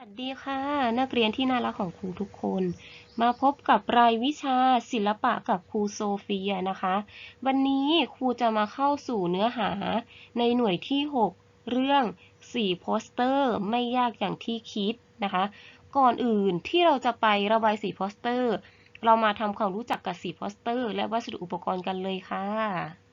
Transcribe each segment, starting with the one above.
สวัสดีค่ะ นักเรียนที่น่ารักของครูทุกคน มาพบกับรายวิชาศิลปะกับครูโซเฟียนะคะ วันนี้ครูจะมาเข้าสู่เนื้อหาในหน่วยที่ 6 เรื่องสีโปสเตอร์ไม่ยากอย่างที่คิดนะคะ ก่อนอื่นที่เราจะไประบายสีโปสเตอร์ เรามาทำความรู้จักกับสีโปสเตอร์ และวัสดุอุปกรณ์กันเลยค่ะ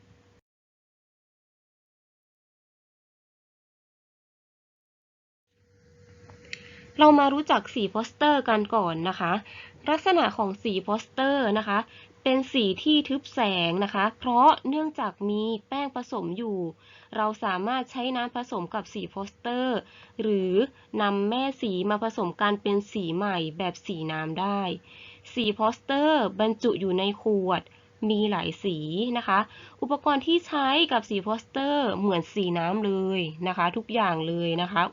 เรามารู้จักสีโปสเตอร์กันก่อนนะคะ ลักษณะของสีโปสเตอร์นะคะ เป็นสีที่ทึบแสงนะคะ เพราะเนื่องจากมีแป้งผสมอยู่ เราสามารถใช้น้ำผสมกับสีโปสเตอร์ หรือนำแม่สีมาผสมกันเป็นสีใหม่แบบสีน้ำได้ สีโปสเตอร์บรรจุอยู่ในขวดมีหลายสีนะคะ อุปกรณ์ที่ใช้กับสีโปสเตอร์เหมือนสีน้ำเลยนะคะ ทุกอย่างเลยนะคะ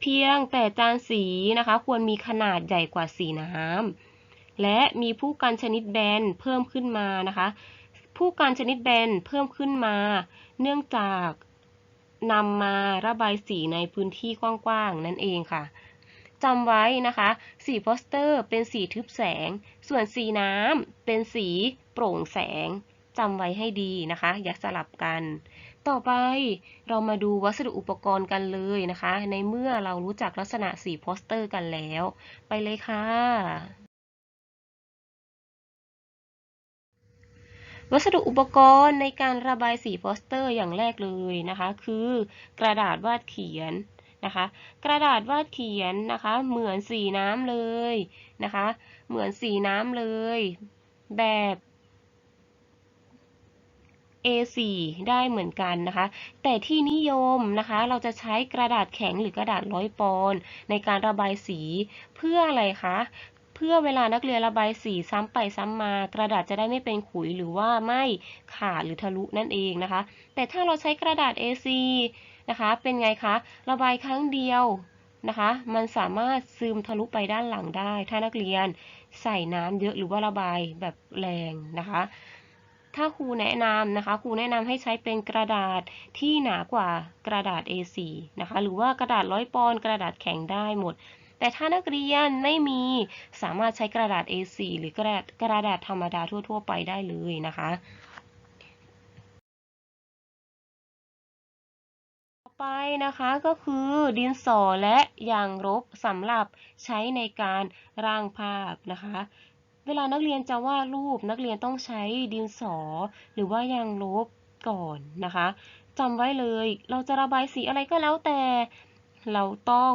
เพียงแต่จานสีนะคะ ควรมีขนาดใหญ่กว่าสีน้ำและมีผู้กันชนิดแบนเพิ่มขึ้นมานะคะ ผู้กันชนิดแบนเพิ่มขึ้นมา เนื่องจากนำมาระบายสีในพื้นที่กว้างๆนั่นเองค่ะจำไว้นะคะ สีโปสเตอร์เป็นสีทึบแสง ส่วนสีน้ำเป็นสีโปร่งแสงจำไว้ให้ดีนะคะ อย่าสลับกัน ต่อไปเรามาดูวัสดุอุปกรณ์กันเลยนะคะ ในเมื่อเรารู้จักลักษณะสีโปสเตอร์กันแล้ว ไปเลยค่ะ วัสดุอุปกรณ์ในการระบายสีโปสเตอร์อย่างแรกเลยนะคะ คือกระดาษวาดเขียนนะคะ กระดาษวาดเขียนนะคะ เหมือนสีน้ำเลยนะคะ เหมือนสีน้ำเลย แบบ A4 ได้เหมือนกันนะคะ แต่ที่นิยมนะคะเราจะใช้กระดาษแข็งหรือกระดาษร้อยปอนด์ในการระบายสีเพื่ออะไรคะเพื่อเวลานักเรียนระบายสีซ้ำไปซ้ำมา กระดาษจะได้ไม่เป็นขุยหรือว่าไม่ขาดหรือทะลุนั่นเองนะคะ แต่ถ้าเราใช้กระดาษ A4 นะคะเป็นไงคะ ระบายครั้งเดียวนะคะ มันสามารถซึมทะลุไปด้านหลังได้ ถ้านักเรียนใส่น้ำเยอะหรือว่าระบายแบบแรงนะคะ ถ้าครูแนะนำนะคะครูแนะนำให้ใช้เป็นกระดาษที่หนากว่ากระดาษ A4 นะคะหรือว่ากระดาษร้อยปอนด์กระดาษแข็งได้หมด แต่ถ้านักเรียนไม่มีสามารถใช้กระดาษ A4 หรือกระดาษกระดาษธรรมดาทั่ว ๆ ไปได้เลยนะคะต่อไปนะคะก็คือดินสอและยางลบสำหรับใช้ในการร่างภาพนะคะ เวลานักเรียนจะวาดรูปนักเรียนต้องใช้ดินสอ หรือว่ายางลบก่อนนะคะจำไว้เลย เราจะระบายสีอะไรก็แล้วแต่ เราต้อง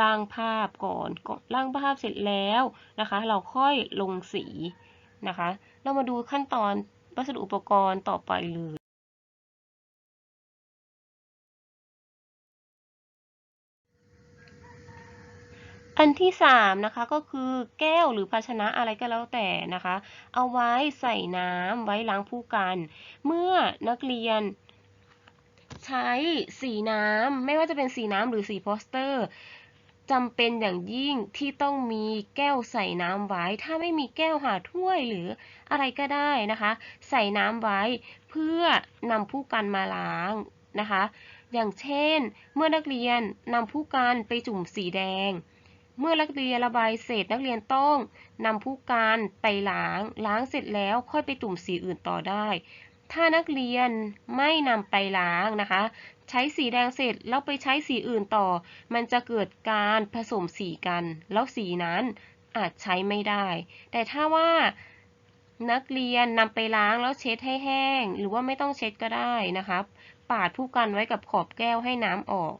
ร่างภาพก่อนก่อนร่างภาพเสร็จแล้วนะคะ เราค่อยลงสีนะคะ เรามาดูขั้นตอนวัสดุอุปกรณ์ต่อไปเลย อันที่สามนะคะก็คือแก้วหรือภาชนะอะไรก็แล้วแต่นะคะ เอาไว้ใส่น้ำไว้ล้างผู้กัน เมื่อนักเรียน ใช้สีน้ำไม่ว่าจะเป็นสีน้ำหรือสีโปสเตอร์จำเป็นอย่างยิ่งที่ต้องมีแก้วใส่น้ำไว้ ถ้าไม่มีแก้วหาถ้วยหรืออะไรก็ได้นะคะ ใส่น้ำไว้เพื่อนำผู้กันมาล้างนะคะ อย่างเช่น เมื่อนักเรียนนำผู้กันไปจุ่มสีแดง เมื่อนักเรียนระบายเสร็จนักเรียนต้องนำผู้การไปล้าง ล้างเสร็จแล้วค่อยไปจุ่มสีอื่นต่อได้ ถ้านักเรียนไม่นำไปล้างนะคะ ใช้สีแดงเสร็จแล้วไปใช้สีอื่นต่อ มันจะเกิดการผสมสีกัน แล้วสีนั้นอาจใช้ไม่ได้ แต่ถ้าว่านักเรียนนำไปล้างแล้วเช็ดให้แห้ง หรือว่าไม่ต้องเช็ดก็ได้นะคะปาดผู้กันไว้กับขอบแก้วให้น้ำออก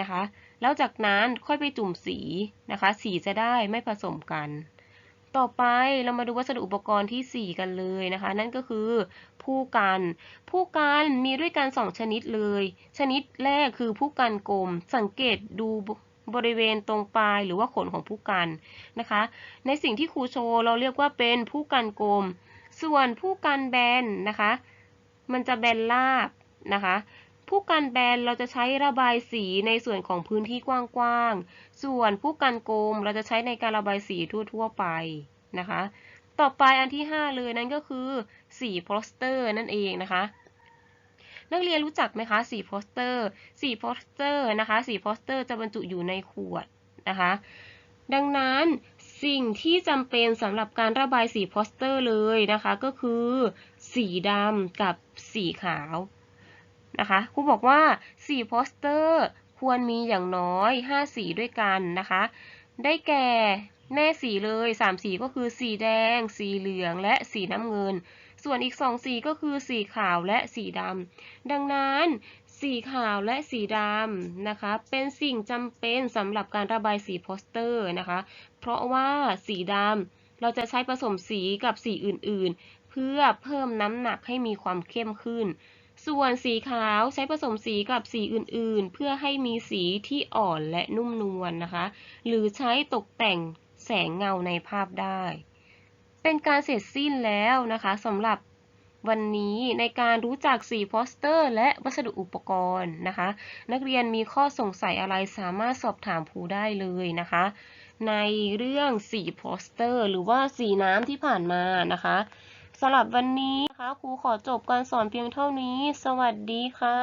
นะคะ แล้วจากนั้นค่อยไปจุ่มสีนะคะ สีจะได้ไม่ผสมกัน ต่อไปเรามาดูวัสดุอุปกรณ์ที่ 4 กันเลยนะคะ นั่นก็คือผู้กัน ผู้กันมีด้วยกัน 2 ชนิดเลย ชนิดแรกคือผู้กันกลม สังเกตดูบริเวณตรงปลายหรือว่าขนของผู้กันนะคะ ในสิ่งที่ครูโชว์เราเรียกว่าเป็นผู้กันกลม ส่วนผู้กันแบนนะคะ มันจะแบนราบนะคะ ผู้กันแบนเราจะใช้ระบายสีในส่วนของพื้นที่กว้างๆ ส่วนผู้กันกลมเราจะใช้ในการระบายสีทั่วๆไปนะคะ ต่อไปอันที่ 5 เลยนั่นก็คือสีโปสเตอร์นั่นเองนะคะ นักเรียนรู้จักไหมคะสีโปสเตอร์ สีโปสเตอร์นะคะสีโปสเตอร์จะบรรจุอยู่ในขวดนะคะ ดังนั้นสิ่งที่จำเป็นสำหรับการระบายสีโปสเตอร์เลยนะคะ ก็คือ สีดำกับสีขาว นะคะครูบอกว่าสีโปสเตอร์ควรมีอย่างน้อย 5 สีด้วยกันนะคะ ได้แก่แม่สีเลย 3 สีก็คือสีแดง สีเหลืองและสีน้ำเงิน ส่วนอีก 2 สีก็คือสีขาวและสีดำดังนั้นสีขาวและสีดำนะคะ เป็นสิ่งจำเป็นสำหรับการระบายสีโปสเตอร์นะคะ เพราะว่าสีดำเราจะใช้ผสมสีกับสีอื่นๆ เพื่อเพิ่มน้ำหนักให้มีความเข้มขึ้น ส่วนสีขาวใช้ผสมสีกับสีอื่นๆ เพื่อให้มีสีที่อ่อนและนุ่มนวลนะคะ หรือใช้ตกแต่งแสงเงาในภาพได้ เป็นการเสร็จสิ้นแล้วนะคะสำหรับวันนี้ในการรู้จักสีโปสเตอร์ และวัสดุอุปกรณ์นะคะ นักเรียนมีข้อสงสัยอะไรสามารถสอบถามครูได้เลยนะคะ ในเรื่องสีโปสเตอร์ หรือว่าสีน้ำที่ผ่านมานะคะ สำหรับวันนี้นะคะครูขอจบการสอนเพียงเท่านี้ สวัสดีค่ะ